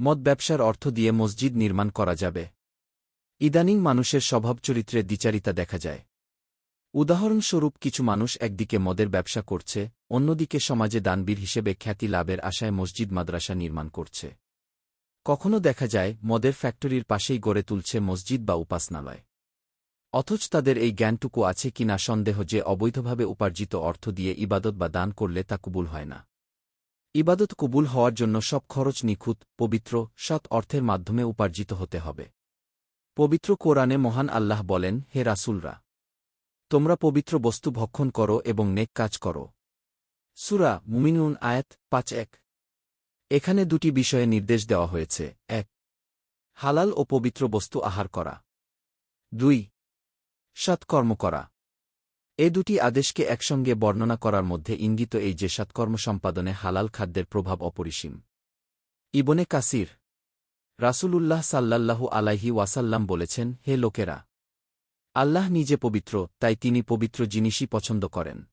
মদ ব্যবসার অর্থ দিয়ে মসজিদ নির্মাণ করা যাবে। ইদানিং মানুষের স্বভাব চরিত্রে দ্বিচারিতা দেখা যায়। উদাহরণস্বরূপ কিছু মানুষ একদিকে মদের ব্যবসা করছে, অন্যদিকে সমাজে দানবীর হিসেবে খ্যাতি লাভের আশায় মসজিদ মাদ্রাসা নির্মাণ করছে। কখনো দেখা যায়, মদের ফ্যাক্টরির পাশেই গড়ে তুলছে মসজিদ বা উপাসনালয়। অথচ তাদের এই জ্ঞানটুকু আছে কিনা সন্দেহ যে অবৈধভাবে উপার্জিত অর্থ দিয়ে ইবাদত বা দান করলে তা কবুল হয় না। ইবাদত কবুল হওয়ার জন্য সব খরচ নিখুঁত, পবিত্র, সৎ অর্থের মাধ্যমে উপার্জিত হতে হবে। পবিত্র কোরআনে মহান আল্লাহ বলেন, হে রাসুলরা, তোমরা পবিত্র বস্তু ভক্ষণ করো এবং নেক কাজ করো। সুরা মুমিনুন আয়াত পাঁচ এক। এখানে দুটি বিষয়ে নির্দেশ দেওয়া হয়েছে। এক, হালাল ও পবিত্র বস্তু আহার করা। দুই সৎকর্ম করা। এ দুটি আদেশকে একসঙ্গে বর্ণনা করার মধ্যে ইঙ্গিত এই যে সৎকর্ম সম্পাদনে হালাল খাদ্যের প্রভাব অপরিসীম। ইবনে কাসির রাসূলুল্লাহ সাল্লাল্লাহু আলাইহি ওয়াসাল্লাম বলেছেন, হে লোকেরা, আল্লাহ নিজে পবিত্র, তাই তিনি পবিত্র জিনিসই পছন্দ করেন।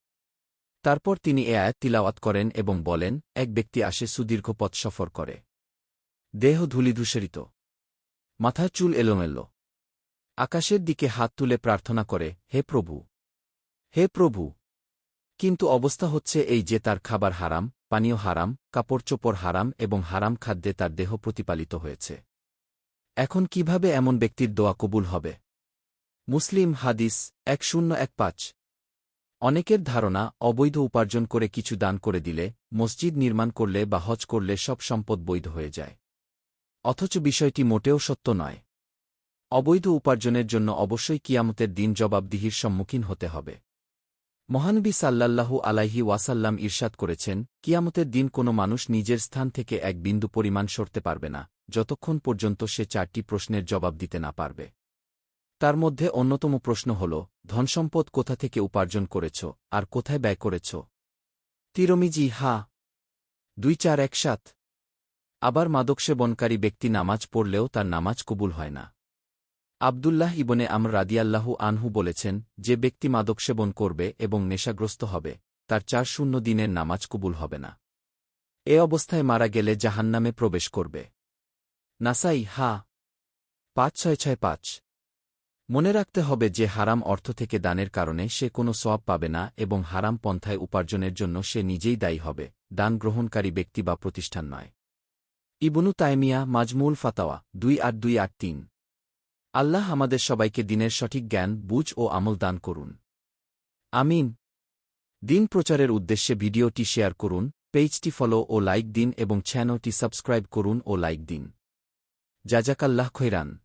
তারপর তিনি এ আয়াত তিলাওয়াত করেন এবং বলেন, এক ব্যক্তি আসে সুদীর্ঘ পথ সফর করে। দেহ ধূলিধূসরিত মাথার চুল এলোমেলো। আকাশের দিকে হাত তুলে প্রার্থনা করে, হে প্রভু হে প্রভু! কিন্তু অবস্থা হচ্ছে এই যে তার খাবার হারাম, পানীয় হারাম, কাপড়চোপড় হারাম এবং হারাম খাদ্যে তার দেহ প্রতিপালিত হয়েছে। এখন কীভাবে এমন ব্যক্তির দোয়া কবুল হবে? মুসলিম হাদিস এক শূন্য এক পাঁচ। অনেকের ধারণা, অবৈধ উপার্জন করে কিছু দান করে দিলে, মসজিদ নির্মাণ করলে বা হজ করলে সব সম্পদ বৈধ হয়ে যায়। অথচ বিষয়টি মোটেও সত্য নয়। অবৈধ উপার্জনের জন্য অবশ্যই কিয়ামতের দিন জবাবদিহির সম্মুখীন হতে হবে। মহানবী সাল্লাল্লাহু আলাইহি ওয়াসাল্লাম ইরশাদ করেছেন, কিয়ামতের দিন কোনো মানুষ নিজের স্থান থেকে এক বিন্দু পরিমাণ সরতে পারবে না, যতক্ষণ পর্যন্ত সে চারটি প্রশ্নের জবাব দিতে না পারবে। তার মধ্যে অন্যতম প্রশ্ন হল, ধনসম্পদ কোথা থেকে উপার্জন করেছ, আর কোথায় ব্যয় করেছ? তিরমিজি, হা। দুই চার এক সাত। আবার মাদক সেবনকারী ব্যক্তি নামাজ পড়লেও তার নামাজ কবুল হয় না। আবদুল্লাহ ইবনে আমর রাদিয়াল্লাহু আনহু বলেছেন, যে ব্যক্তি মাদক সেবন করবে এবং নেশাগ্রস্ত হবে, তার চার শূন্য দিনের নামাজ কবুল হবে না। এ অবস্থায় মারা গেলে জাহান্নামে প্রবেশ করবে। নাসাই, হা। পাঁচ ছয় ছয় পাঁচ। মনে রাখতে হবে যে হারাম অর্থ থেকে দানের কারণে সে কোনো সওয়াব পাবে না এবং হারাম পন্থায় উপার্জনের জন্য সে নিজেই দায়ী হবে, দান গ্রহণকারী ব্যক্তি বা প্রতিষ্ঠান নয়। ইবনু তাইমিয়া, মাজমুল ফাতাওয়া, দুই আট দুই আট তিন। আল্লাহ আমাদের সবাইকে দিনের সঠিক জ্ঞান, বুঝ ও আমল দান করুন। আমিন। দিন প্রচারের উদ্দেশ্যে ভিডিওটি শেয়ার করুন, পেজটি ফলো ও লাইক দিন এবং চ্যানেলটি সাবস্ক্রাইব করুন ও লাইক দিন। জাজাকাল্লাহ খৈরান।